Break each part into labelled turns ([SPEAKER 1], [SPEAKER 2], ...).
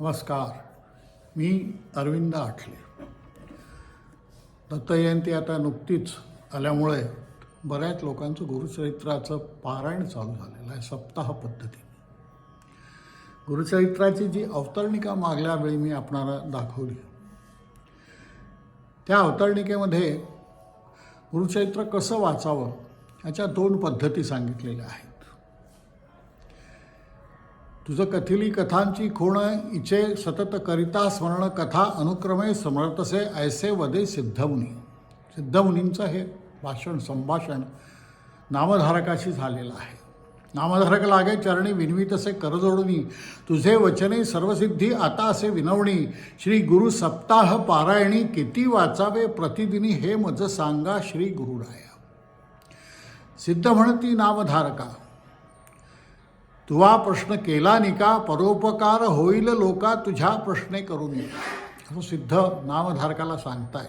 [SPEAKER 1] नमस्कार. मी अरविंद आठले. दत्तजयंती आता नुकतीच आल्यामुळे बऱ्याच लोकांचं गुरुचरित्राचं पारायण चालू झालेलं आहे सप्ताह पद्धतीने गुरुचरित्राची जी अवतरणिका मागल्या वेळी मी आपणाला दाखवली. त्या अवतरणिकेमध्ये गुरुचरित्र कसं वाचावं याच्या दोन पद्धती सांगितलेल्या आहेत. तुझं कथिली कथांची खूण इचे सतत करिता स्मरण कथा अनुक्रमे समर्थसे ऐसे वदे सिद्धमुनी. सिद्धमुनींचं हे भाषण संभाषण नामधारकाशी झालेलं आहे. नामधारक लागे चरणी विनवीतसे करजोडणी तुझे वचने सर्वसिद्धी आता असे विनवणी. श्री गुरु सप्ताह पारायणी किती वाचावे प्रतिदिनी हे मज सांगा श्री गुरुराया सिद्ध म्हणती नामधारका तुवा प्रश्न केला निका परोपकार होईल लोका तुझ्या प्रश्ने करून ये. असं सिद्ध नामधारकाला सांगताय.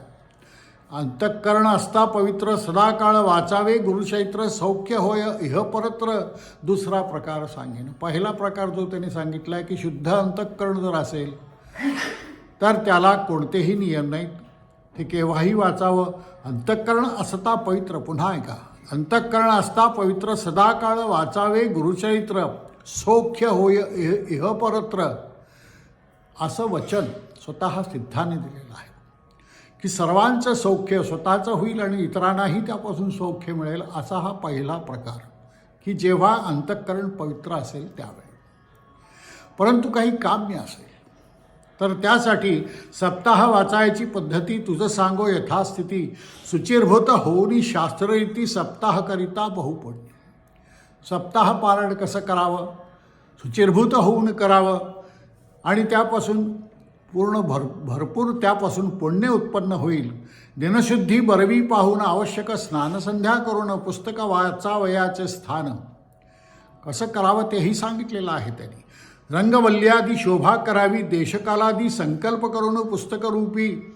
[SPEAKER 1] अंतःकरण असता पवित्र सदाकाळ वाचावे गुरुचैत्र सौख्य होय इह परत्र दुसरा प्रकार सांगेन. पहिला प्रकार जो त्यांनी सांगितला आहे की शुद्ध अंतःकरण जर असेल तर त्याला कोणतेही नियम नाहीत. ते केव्हाही वाचावं. अंतःकरण असता पवित्र पुन्हा ऐका. अंतःकरण असता पवित्र सदाकाळ वाचावे गुरुचरित्र सौख्य होय इह इह परत्र असं वचन स्वतः सिद्धाने दिलेलं आहे. की सर्वांचं सौख्य स्वतःचं होईल आणि इतरांनाही त्यापासून सौख्य मिळेल असा हा पहिला प्रकार. की जेव्हा अंतःकरण पवित्र असेल त्यावेळी. परंतु काही काम्य असेल. तर त्यासाठी सप्ताह वाचायची पद्धती तुझं सांगो यथास्थिती सुचिरभूत होऊनी शास्त्ररीती सप्ताहकरिता बहुपडली बहुपडणे सप्ताह पारण कसं करावं? सुचिरभूत होऊन करावं. आणि त्यापासून पूर्ण भर भरपूर त्यापासून पुण्य उत्पन्न होईल. दिनशुद्धी बरवी पाहून आवश्यक स्नानसंध्या करून पुस्तक वाचावयाचे स्थान. कसं करावं तेही सांगितलेलं आहे त्यांनी. रंगवल्ल्यादी शोभा करावी देशकालादी संकल्प करून पुस्तकरूपी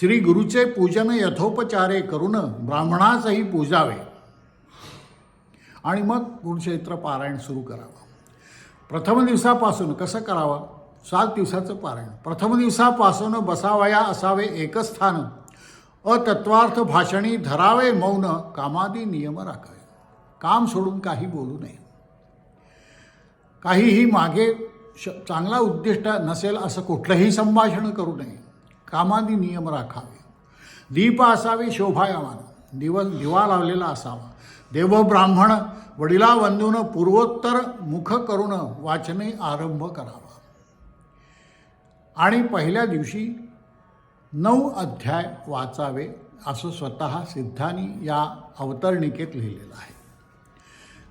[SPEAKER 1] श्री गुरुचे पूजन यथोपचारे करून ब्राह्मणाचंही पूजावे. आणि मग गुरुचरित्र पारायण सुरू करावं. प्रथम दिवसापासून कसं करावं? सात दिवसाचं पारायण. प्रथम दिवसापासून बसावया असावे एकच स्थान अतत्वार्थ भाषणी धरावे मौन कामादी नियम राखावे. काम सोडून काही बोलू नये. काहीही मागे श चांगला उद्दिष्ट नसेल असं कुठलंही संभाषण करू नये. कामादी नियम राखावे. दीप असावे शोभायमान दिवस दिवा लावलेला असावा. देव ब्राह्मण वडिला वंदून पूर्वोत्तर मुख करून वाचने आरंभ करावा. आणि पहिल्या दिवशी नऊ अध्याय वाचावे असं स्वतः सिद्धांनी या अवतरणिकेत लिहिलेलं आहे.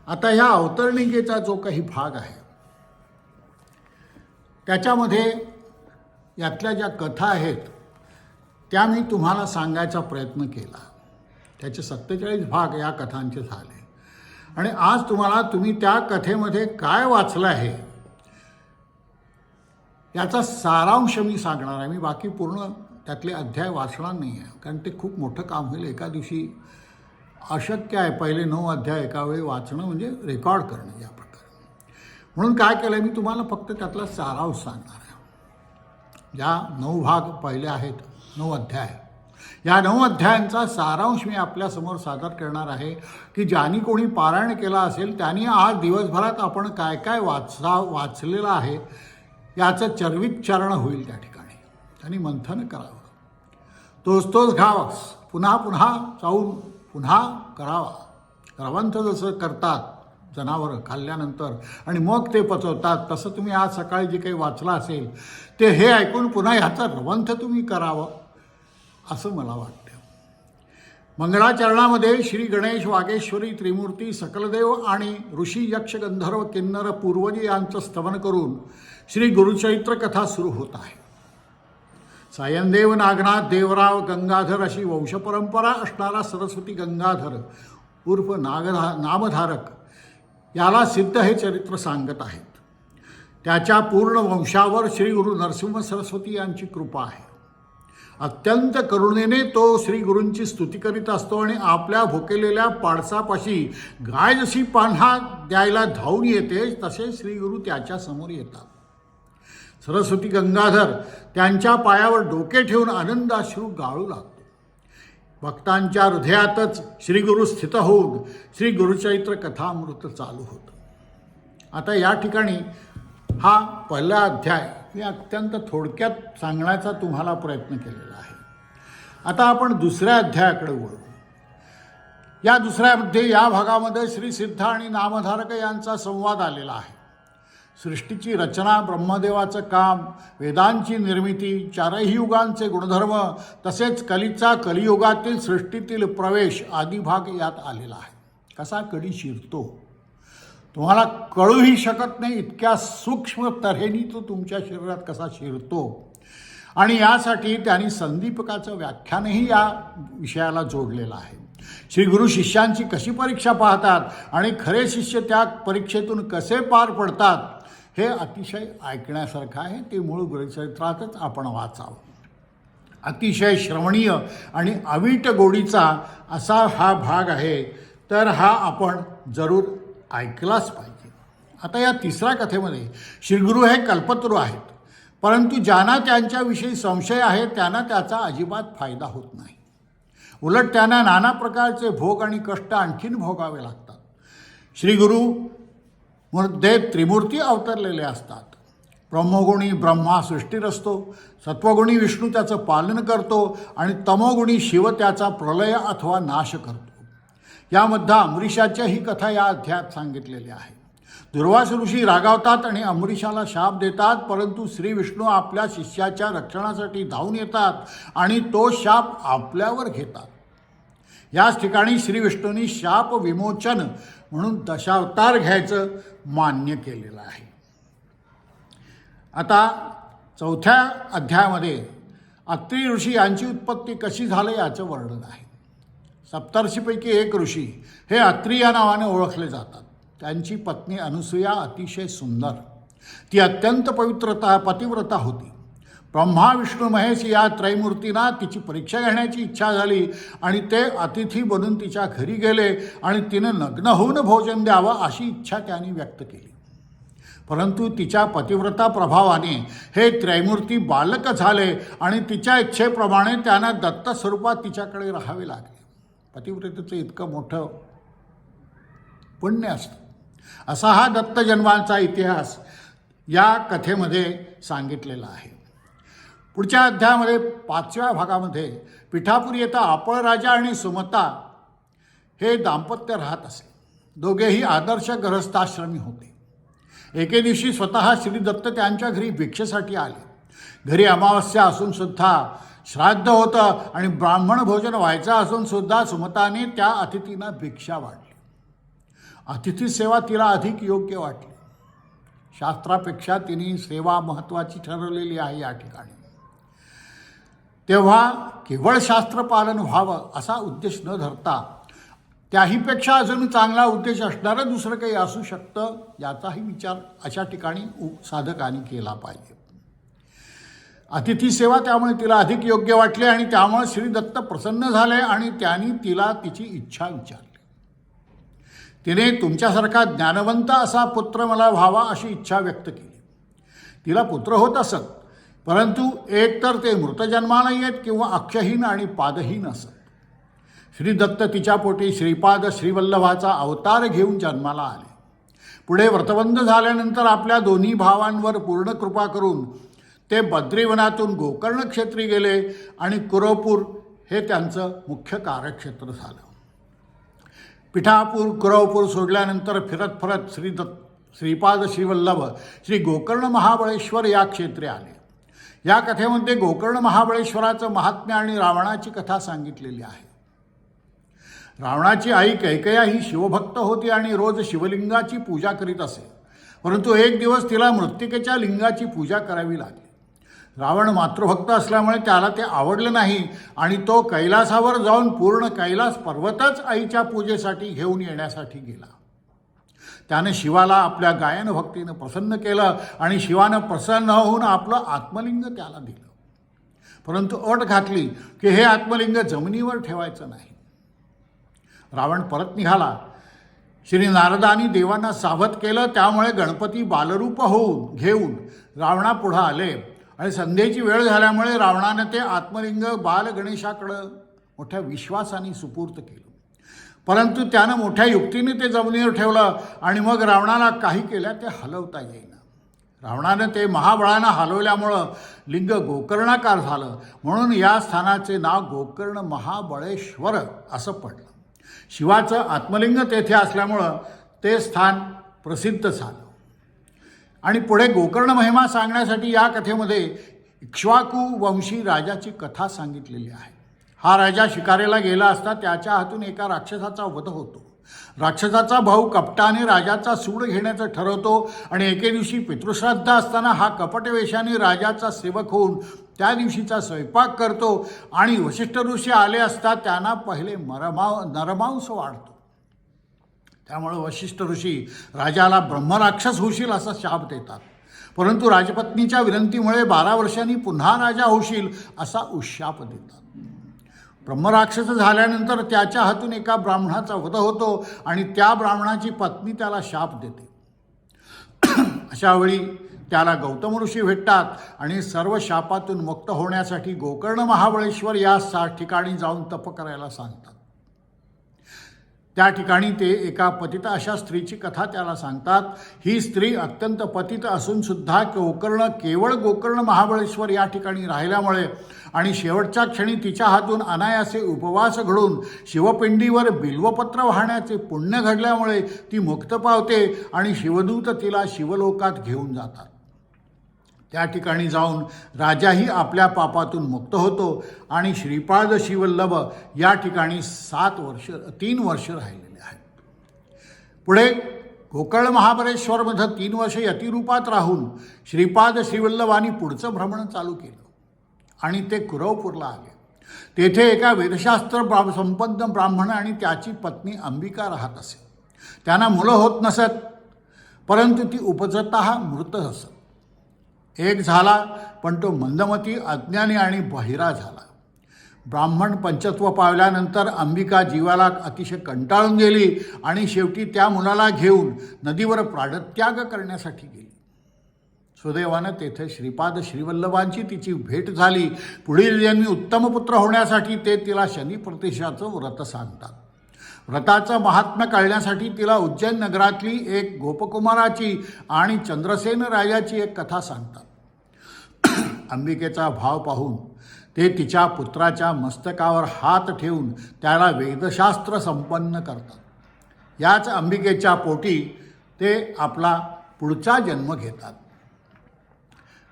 [SPEAKER 1] आता ह्या अवतरणिकेचा जो काही भाग आहे त्याच्यामध्ये यातल्या ज्या कथा आहेत त्या मी तुम्हाला सांगायचा प्रयत्न केला. त्याचे सत्तेचाळीस भाग या कथांचे झाले. आणि आज तुम्हाला तुम्ही त्या कथेमध्ये काय वाचलं आहे याचा सारांश मी सांगणार आहे. मी बाकी पूर्ण त्यातले अध्याय वाचणार नाही आहे कारण ते खूप मोठं काम होईल. एका दिवशी अशक्य आहे पहिले नऊ अध्याय एका वेळी वाचणं म्हणजे रेकॉर्ड करणं या प्रकारे. म्हणून काय केलं आहे मी तुम्हाला फक्त त्यातला सारांश सांगणार आहे. ज्या नऊ भाग पहिले आहेत नऊ अध्याय या नऊ अध्यायांचा सारांश मी आपल्यासमोर सादर करणार आहे की ज्यांनी कोणी पारायण केला असेल त्यांनी आज दिवसभरात आपण काय काय वाचा वाचलेलं आहे याचं चर्विच्चारण होईल त्या ठिकाणी. त्यांनी मंथन करावं. तोच तोच घावास पुन्हा पुन्हा जाऊन पुन्हा करावा. रवंथ जसं करतात जनावरं खाल्ल्यानंतर आणि मग ते पचवतात तसं तुम्ही आज सकाळी जे काही वाचलं असेल ते हे ऐकून पुन्हा ह्याचं रवंथ तुम्ही करावं. असं मला वाटतं. मंगळाचरणामध्ये श्री गणेश वागेश्वरी त्रिमूर्ती सकलदेव आणि ऋषी यक्ष गंधर्व किन्नर पूर्वजी यांचं स्तवन करून श्री गुरुचैत्र कथा सुरू होत आहे. सायनदेव नागनाथ देवराव गंगाधर अशी वंशपरंपरा असणारा सरस्वती गंगाधर उर्फ नागधा नामधारक याला सिद्ध हे चरित्र सांगत आहेत. त्याच्या पूर्ण वंशावर श्री गुरु नरसिंह सरस्वती यांची कृपा आहे. अत्यंत करुणेने तो श्री गुरूंची स्तुती करीत असतो आणि आपल्या भुकेलेल्या पाडसापाशी गाय जशी पान्हा द्यायला धावून येते तसे श्रीगुरू त्याच्यासमोर येतात. सरस्वती गंगाधर त्यांच्या पायावर डोके ठेवून आनंदाश्रू गाळू लागतो. भक्तांच्या हृदयातच श्रीगुरू स्थित होऊन श्री गुरुचरित्र कथामृत चालू होतं. आता या ठिकाणी हा पहिला अध्याय हे अत्यंत थोडक्यात सांगण्याचा तुम्हाला प्रयत्न केलेला आहे. आता आपण दुसऱ्या अध्यायाकडे वळू. या दुसऱ्यामध्ये म्हणजे या भागामध्ये श्री सिद्ध आणि नामधारक यांचा संवाद आलेला आहे. सृष्टीची रचना ब्रह्मदेवाचं काम वेदांची निर्मिती चारही युगांचे गुणधर्म तसेच कलीचा कलियुगातील सृष्टीतील प्रवेश आदी भाग यात आलेला आहे. कसा कडी शिरतो? तुम्हाला कळूही शकत नाही इतक्या सूक्ष्म तऱ्हेने तो तुमच्या शरीरात कसा शिरतो. आणि यासाठी त्यांनी संदीपकाचं व्याख्यानही या विषयाला जोडलेलं आहे. श्री गुरु शिष्यांची कशी परीक्षा पाहतात आणि खरे शिष्य त्या परीक्षेतून कसे पार पडतात हे अतिशय ऐकण्यासारखं आहे. ते मूळ गुरुचरित्रातच आपण वाचावं. अतिशय श्रवणीय आणि अवीट गोडीचा असा हा भाग आहे. तर हा आपण जरूर ऐकलाच पाहिजे. आता या तिसऱ्या कथेमध्ये श्रीगुरू हे कल्पतरू आहेत. परंतु ज्यांना त्यांच्याविषयी संशय आहे त्यांना त्याचा अजिबात फायदा होत नाही. उलट त्यांना नाना प्रकारचे भोग आणि कष्ट आणखीन भोगावे लागतात. श्रीगुरू देव त्रिमूर्ती अवतरलेले असतात. ब्रह्मगुणी ब्रह्मा सृष्टीर असतो सत्वगुणी विष्णू त्याचं पालन करतो आणि तमोगुणी शिव त्याचा प्रलय अथवा नाश करतो. यामध्ये अमरीशाच्या ही कथा या अध्यायात सांगितलेल्या आहे. दुर्वास ऋषी रागावतात आणि अमरीशाला शाप देतात परंतु श्री विष्णू आपल्या शिष्याच्या रक्षणासाठी धावून येतात आणि तो शाप आपल्यावर घेतात. याच ठिकाणी श्री विष्णूंनी शाप विमोचन म्हणून दशावतार घ्यायचं मान्य केलेलं आहे. आता चौथ्या अध्यायामध्ये अत्री ऋषी यांची उत्पत्ती कशी झाली याचं वर्णन आहे. सप्तर्षीपैकी एक ऋषी हे अत्रिया नावाने ओळखले जातात. त्यांची पत्नी अनुसूया अतिशय सुंदर. ती अत्यंत पवित्रता पतिव्रता होती. ब्रह्मा विष्णू महेश या त्रैमूर्तींना तिची परीक्षा घेण्याची इच्छा झाली आणि ते अतिथी बनून तिच्या घरी गेले आणि तिनं नग्न होऊन भोजन द्यावं अशी इच्छा त्यांनी व्यक्त केली. परंतु तिच्या पतिव्रता प्रभावाने हे त्रैमूर्ती बालक झाले आणि तिच्या इच्छेप्रमाणे त्यांना दत्त स्वरूपात तिच्याकडे राहावे लागले. पतिव्रतेचं इतकं मोठं पुण्य असतं. असा हा दत्त जन्मांचा इतिहास या कथेमध्ये सांगितलेला आहे. पुढच्या अध्यायामध्ये पाचव्या भागामध्ये पिठापुरी येथा आपळ राजा आणि सुमता हे दाम्पत्य राहत असे. दोघेही आदर्श गृहस्थाश्रमी होते. एके दिवशी स्वतः श्री दत्त त्यांच्या घरी भिक्षेसाठी आले. घरी अमावस्या असूनसुद्धा श्राद्ध होतं आणि ब्राह्मण भोजन व्हायचं असून सुद्धा सुमताने त्या अतिथींना भिक्षा वाढली. अतिथी सेवा तिला अधिक योग्य वाटली. शास्त्रापेक्षा तिने सेवा महत्त्वाची ठरवलेली आहे या ठिकाणी. तेव्हा केवळ शास्त्रपालन व्हावं असा उद्देश न धरता त्याहीपेक्षा अजून चांगला उद्देश असणारं दुसरं काही असू शकतं याचाही विचार अशा ठिकाणी उ साधकांनी केला पाहिजे. अतिथी सेवा त्यामुळे तिला अधिक योग्य वाटली आणि त्यामुळे श्री दत्त प्रसन्न झाले आणि त्यांनी तिला तिची इच्छा विचारली. तिने तुमच्यासारखा ज्ञानवंत असा पुत्र मला व्हावा अशी इच्छा व्यक्त केली. तिला पुत्र होत असत परंतु एकतर ते मृतजन्माला येत किंवा अक्षहीन आणि पादहीन असत. श्री दत्त तिच्या पोटी श्रीपाद श्रीवल्लभाचा अवतार घेऊन जन्माला आले. पुढे व्रतबंध झाल्यानंतर आपल्या दोन्ही भावांवर पूर्ण कृपा करून ते बद्रीवनातून गोकर्ण क्षेत्री गेले आणि कुरवपूर हे त्यांचं मुख्य कार्यक्षेत्र झालं. पिठापूर कुरवपूर सोडल्यानंतर फिरत फिरत श्री दत्त श्रीपाद श्रीवल्लभ श्री गोकर्ण महाबळेश्वर या क्षेत्रे आले. या कथेमध्ये गोकर्ण महाबळेश्वराचं महात्म्य आणि रावणाची कथा सांगितलेली आहे. रावणाची आई कैकया ही शिवभक्त होती आणि रोज शिवलिंगाची पूजा करीत असे. परंतु एक दिवस तिला मृत्तिकेच्या लिंगाची पूजा करावी लागली. रावण मातृभक्त असल्यामुळे त्याला ते आवडलं नाही आणि तो कैलासावर जाऊन पूर्ण कैलास पर्वतच आईच्या पूजेसाठी घेऊन येण्यासाठी गेला. त्याने शिवाला आपल्या गायन भक्तीनं प्रसन्न केलं आणि शिवानं प्रसन्न होऊन आपलं आत्मलिंग त्याला दिलं. परंतु अट घातली की हे आत्मलिंग जमिनीवर ठेवायचं नाही. रावण परत निघाला. श्री नारदानी देवांना सावध केलं त्यामुळे गणपती बालरूप होऊन घेऊन रावणापुढं आले. आणि संध्येची वेळ झाल्यामुळे रावणानं ते आत्मलिंग बाल गणेशाकडं मोठ्या विश्वासाने सुपूर्त केलं. परंतु त्यानं मोठ्या युक्तीने ते जमिनीवर ठेवलं आणि मग रावणाला काही केल्या ते हलवता येईना. रावणानं ते महाबळानं हलवल्यामुळं लिंग गोकर्णाकार झालं. म्हणून या स्थानाचे नाव गोकर्ण महाबळेश्वर असं पडलं. शिवाचं आत्मलिंग तेथे असल्यामुळं ते स्थान प्रसिद्ध झालं. आणि पुढे गोकर्ण महिमा सांगण्यासाठी या कथेमध्ये इक्ष्वाकू वंशी राजाची कथा सांगितलेली आहे. हा राजा शिकारेला गेला असता त्याच्या हातून एका राक्षसाचा वध होतो. राक्षसाचा भाऊ कपटाने राजाचा सूड घेण्याचं ठरवतो आणि एके दिवशी पितृश्राद्ध असताना हा कपटवेशाने राजाचा सेवक होऊन त्या दिवशीचा स्वयंपाक करतो आणि वशिष्ठ ऋषी आले असता त्यांना पहिले मरमाव नरमांस वाढतो. त्यामुळं वशिष्ठ ऋषी राजाला ब्रह्मराक्षस होशील असा शाप देतात. परंतु राजपत्नीच्या विनंतीमुळे बारा वर्षांनी पुन्हा राजा होशील असा उशाप देतात. ब्रह्मराक्षस झाल्यानंतर त्याच्या हातून एका ब्राह्मणाचा वध होतो आणि त्या ब्राह्मणाची पत्नी त्याला शाप देते. अशा वेळी त्याला गौतम ऋषी भेटतात आणि सर्व शापातून मुक्त होण्यासाठी गोकर्ण महाबळेश्वर या सा ठिकाणी जाऊन तप करायला सांगतात. त्या ठिकाणी ते एका पतित अशा स्त्रीची कथा त्याला सांगतात. ही स्त्री अत्यंत पतित असूनसुद्धा गोकर्ण केवळ गोकर्ण महाबळेश्वर या ठिकाणी राहिल्यामुळे आणि शेवटच्या क्षणी तिच्या हातून अनायासे उपवास घडून शिवपिंडीवर बिल्वपत्र वाहण्याचे पुण्य घडल्यामुळे ती मुक्त पावते आणि शिवदूत तिला शिवलोकात घेऊन जातात. त्या ठिकाणी जाऊन राजाही आपल्या पापातून मुक्त होतो आणि श्रीपाद शिवल्लभ या ठिकाणी सात वर्ष तीन वर्ष राहिलेले आहेत. पुढे गोकर्ण महाबळेश्वरमध्ये तीन वर्ष यतिरूपात राहून श्रीपाद श्रीवल्लभांनी पुढचं भ्रमण चालू केलं आणि ते कुरवपूरला आले. तेथे एका वेदशास्त्र ब्रा संपन्न ब्राह्मण आणि त्याची पत्नी अंबिका राहत असे. त्यांना मुलं होत नसत परंतु ती उपजता मृत असत. एक झाला पण तो मंदमती अज्ञानी आणि बहिरा झाला. ब्राह्मण पंचत्व पावल्यानंतर अंबिका जीवाला अतिशय कंटाळून गेली आणि शेवटी त्या मुलाला घेऊन नदीवर प्राणत्याग करण्यासाठी गेली. सुदैवानं तेथे श्रीपाद श्रीवल्लभांची तिची भेट झाली. पुढील जन्मी उत्तम पुत्र होण्यासाठी ते तिला शनी प्रतिष्ठाचं व्रत सांगतात. व्रताचं महात्म्य कळण्यासाठी तिला उज्जैन नगरातली एक गोपकुमाराची आणि चंद्रसेन राजाची एक कथा सांगतात. अंबिकेचा भाव पाहून ते तिच्या पुत्राच्या मस्तकावर हात ठेवून त्याला वेदशास्त्र संपन्न करतात. याच अंबिकेच्या पोटी ते आपला पुढचा जन्म घेतात.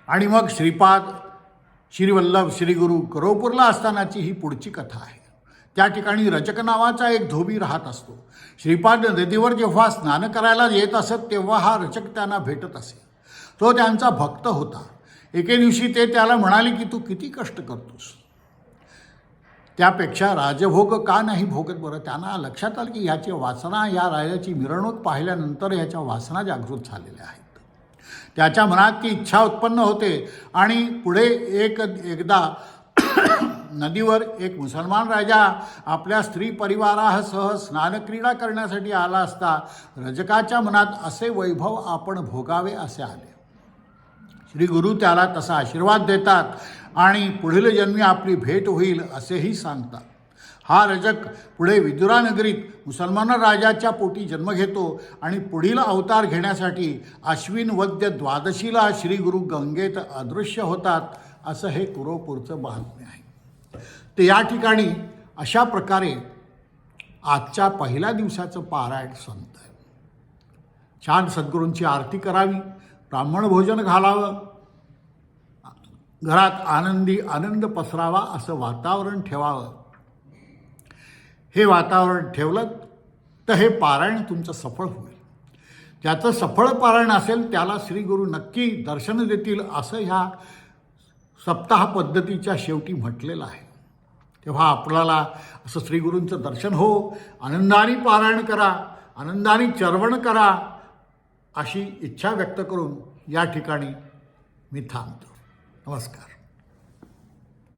[SPEAKER 1] आणि मग श्रीपाद श्रीवल्लभ श्रीगुरू करोपूरला असतानाची ही पुढची कथा आहे. त्या ठिकाणी रचक नावाचा एक धोबी राहत असतो. श्रीपाद नदीवर जेव्हा स्नान करायला येत असत तेव्हा हा रचक त्यांना भेटत असे. तो त्यांचा भक्त होता. एके दिवशी ते त्याला म्हणाले की तू किती कष्ट करतोस? त्यापेक्षा राजभोग का नाही भोगत बरं? त्यांना लक्षात आलं की ह्याची वासना या राजाची मिरवणूक पाहिल्यानंतर ह्याच्या वासना जागृत झालेल्या आहेत. त्याच्या मनात ती इच्छा उत्पन्न होते आणि पुढे एक एकदा नदीवर एक मुसलमान राजा आपल्या स्त्री परिवारासह स्नानक्रीडा करण्यासाठी आला असता रजकाच्या मनात असे वैभव आपण भोगावे असे आले. श्री गुरु त्याला तसा आशीर्वाद देतात आणि पुढील जन्मी आपली भेट होईल असेही सांगतात. हा रजक पुढे विदुरानगरीत मुसलमान राजाच्या पोटी जन्म घेतो आणि पुढील अवतार घेण्यासाठी अश्विन वद्य द्वादशीला श्री गुरु गंगेत अदृश्य होतात असं हे कुरोपूरचं बातमी आहे. तर या ठिकाणी अशा प्रकारे आजच्या पहिल्या दिवसाचं पारायण संत आहे छान सद्गुरूंची आरती करावी. ब्राह्मण भोजन घालावं. घरात आनंदी आनंद पसरावा असं वातावरण ठेवावं. हे वातावरण ठेवलं तर हे पारायण तुमचं सफळ होईल. ज्याचं सफळ पारायण असेल त्याला श्रीगुरू नक्की दर्शन देतील असं ह्या सप्ताह पद्धतीच्या शेवटी म्हटलेलं आहे. तेव्हा आपल्याला असं श्रीगुरूंचं दर्शन हो. आनंदाने पारायण करा आनंदाने चरवण करा अशी इच्छा व्यक्त करून या ठिकाणी मी थांबतो. नमस्कार.